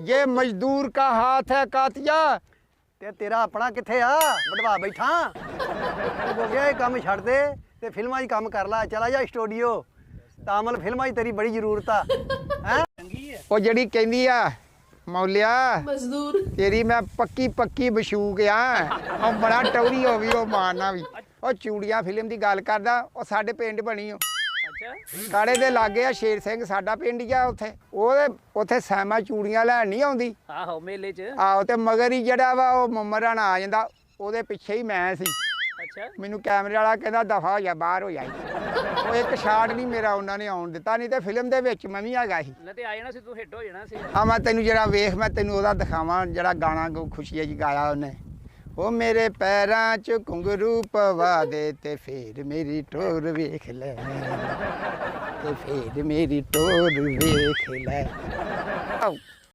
ये मजदूर का हाथ है कातिया ਤੇ ਤੇਰਾ ਆਪਣਾ ਕਿੱਥੇ ਆ ਵਡਵਾ ਬੈਠਾ ਹੋ ਗਿਆ ਇਹ ਕੰਮ ਛੱਡ ਦੇ ਤੇ ਫਿਲਮਾਂ 'ਚ ਕੰਮ ਕਰ ਲੈ ਚਲਾ ਜਾ ਸਟੂਡੀਓ ਤਾਮਲ ਫਿਲਮਾਂ 'ਚ ਤੇਰੀ ਬੜੀ ਜ਼ਰੂਰਤ ਆ ਹੈ ਉਹ ਜਿਹੜੀ ਕਹਿੰਦੀ ਆ ਮੌਲਿਆ ਮਜ਼ਦੂਰ ਤੇਰੀ ਮੈਂ ਪੱਕੀ ਪੱਕੀ ਬਸ਼ੂਕ ਆ ਉਹ ਬੜਾ ਟੌਰੀ ਹੋ ਗਈ ਉਹ ਮਾਰਨਾ ਵੀ ਉਹ ਚੂੜੀਆਂ ਫਿਲਮ ਦੀ ਗੱਲ ਕਰਦਾ ਉਹ ਸਾਡੇ ਪਿੰਡ ਬਣੀ ਉਹ ਅੱਛਾ ਕਾੜੇ ਦੇ ਲਾਗੇ ਆ ਸ਼ੇਰ ਸਿੰਘ ਸਾਡਾ ਪਿੰਡ ਹੀ ਆ ਉੱਥੇ। ਉਹਦੇ ਉੱਥੇ ਸੈਮਾ ਚੂੜੀਆਂ ਲੈਣ ਨਹੀਂ ਆਉਂਦੀ। ਆਹੋ ਮੇਲੇ 'ਚ। ਆਹੋ ਤੇ ਮਗਰ ਹੀ ਜਿਹੜਾ ਵਾ ਉਹ ਮਮਰਾਣਾ ਆ ਜਾਂਦਾ ਉਹਦੇ ਪਿੱਛੇ ਹੀ ਮੈਂ ਸੀ। ਅੱਛਾ। ਮੈਨੂੰ ਕੈਮਰੇ ਵਾਲਾ ਕਹਿੰਦਾ ਦਫਾ ਹੋ ਜਾ ਬਾਹਰ ਹੋ ਜਾਈ ਉਹ ਇੱਕ ਸ਼ਾਟ ਨਹੀਂ ਮੇਰਾ ਉਹਨਾਂ ਨੇ ਆਉਣ ਦਿੱਤਾ ਨਹੀਂ ਤੇ ਫਿਲਮ ਦੇ ਵਿੱਚ ਮੈਂ ਵੀ ਹੈਗਾ ਸੀ। ਲੈ ਤੇ ਆ ਜਾਣਾ ਸੀ ਤੂੰ ਹਿੱਟ ਹੋ ਜਾਣਾ ਸੀ। ਆ ਮੈਂ ਤੈਨੂੰ ਜਿਹੜਾ ਵੇਖ ਮੈਂ ਤੈਨੂੰ ਉਹਦਾ ਦਿਖਾਵਾਂ ਜਿਹੜਾ ਗਾਣਾ ਖੁਸ਼ੀ ਜੀ ਗਾਇਆ ਉਹਨੇ। ਉਹ ਮੇਰੇ ਪੈਰਾਂ 'ਚ ਘੁੰਗਰੂ ਪਵਾ ਦੇ ਤੇ ਫੇਰ ਮੇਰੀ ਟੋਰ ਵੇਖ ਲੈ। ਤੇ ਫੇਰ ਮੇਰੀ ਟੋਰ ਵੇਖ ਲੈ। ਆਓ।